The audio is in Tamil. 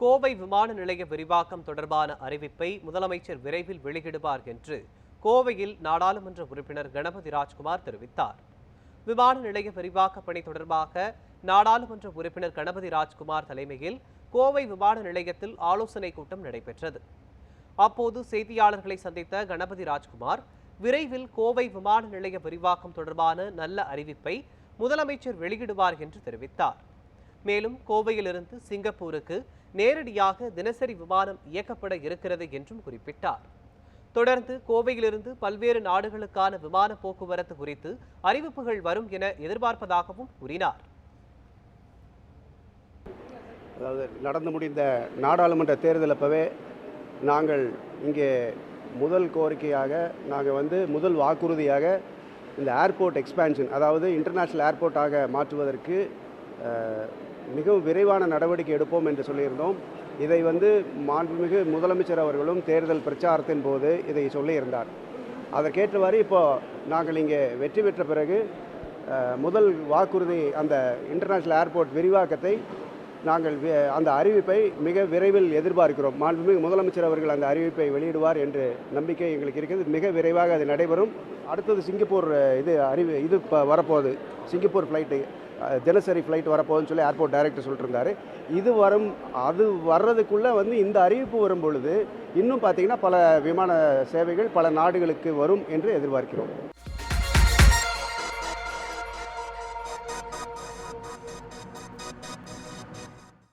கோவை விமான நிலைய விரிவாக்கம் தொடர்பான அறிவிப்பை முதலமைச்சர் விரைவில் வெளியிடுவார் என்று கோவையில் நாடாளுமன்ற உறுப்பினர் கணபதி ராஜ்குமார் தெரிவித்தார். விமான நிலைய விரிவாக்க பணி தொடர்பாக நாடாளுமன்ற உறுப்பினர் கணபதி ராஜ்குமார் தலைமையில் கோவை விமான நிலையத்தில் ஆலோசனை கூட்டம் நடைபெற்றது. அப்போது செய்தியாளர்களை சந்தித்த கணபதி ராஜ்குமார் விரைவில் கோவை விமான நிலைய விரிவாக்கம் தொடர்பான நல்ல அறிவிப்பை முதலமைச்சர் வெளியிடுவார் என்று தெரிவித்தார். மேலும் கோவையிலிருந்து சிங்கப்பூருக்கு நேரடியாக தினசரி விமானம் இயக்கப்பட இருக்கிறது என்றும் குறிப்பிட்டார். தொடர்ந்து கோவையிலிருந்து பல்வேறு நாடுகளுக்கான விமான போக்குவரத்து குறித்து அறிவிப்புகள் வரும் என எதிர்பார்ப்பதாகவும் கூறினார். அதாவது நடந்து முடிந்த நாடாளுமன்ற தேர்தல் அப்பவே நாங்கள் இங்கே முதல் கோரிக்கையாக நாங்கள் வந்து முதல் வாக்குறுதியாக இந்த ஏர்போர்ட் எக்ஸ்பேன்ஷன் அதாவது இன்டர்நேஷ்னல் ஏர்போர்ட்டாக மாற்றுவதற்கு மிகவும் விரைவான நடவடிக்கை எடுப்போம் என்று சொல்லியிருந்தோம். இதை வந்து மாண்புமிகு முதலமைச்சர் அவர்களும் தேர்தல் பிரச்சாரத்தின் போது இதை சொல்லியிருந்தார். அதற்கேற்றவாறு இப்போ நாங்கள் இங்கே வெற்றி பெற்ற பிறகு முதல் வாக்குறுதி அந்த இன்டர்நேஷ்னல் ஏர்போர்ட் விரிவாக்கத்தை நாங்கள் அந்த அறிவிப்பை மிக விரைவில் எதிர்பார்க்கிறோம். மாண்புமிகு முதலமைச்சர் அவர்கள் அந்த அறிவிப்பை வெளியிடுவார் என்று நம்பிக்கை எங்களுக்கு இருக்கிறது மிக விரைவாக அது நடைபெறும். அடுத்தது சிங்கப்பூர் இது அறிவு இது இப்போ வரப்போகுது. சிங்கப்பூர் ஃப்ளைட்டு தினசரி ஃப்ளைட் வரப்போகுதுன்னு சொல்லி ஏர்போர்ட் டைரக்டர் சொல்லிட்டுருந்தாரு. இது வரும் அது வர்றதுக்குள்ளே வந்து இந்த அறிவிப்பு வரும் பொழுது இன்னும் பார்த்தீங்கன்னா பல விமான சேவைகள் பல நாடுகளுக்கு வரும் என்று எதிர்பார்க்கிறோம்.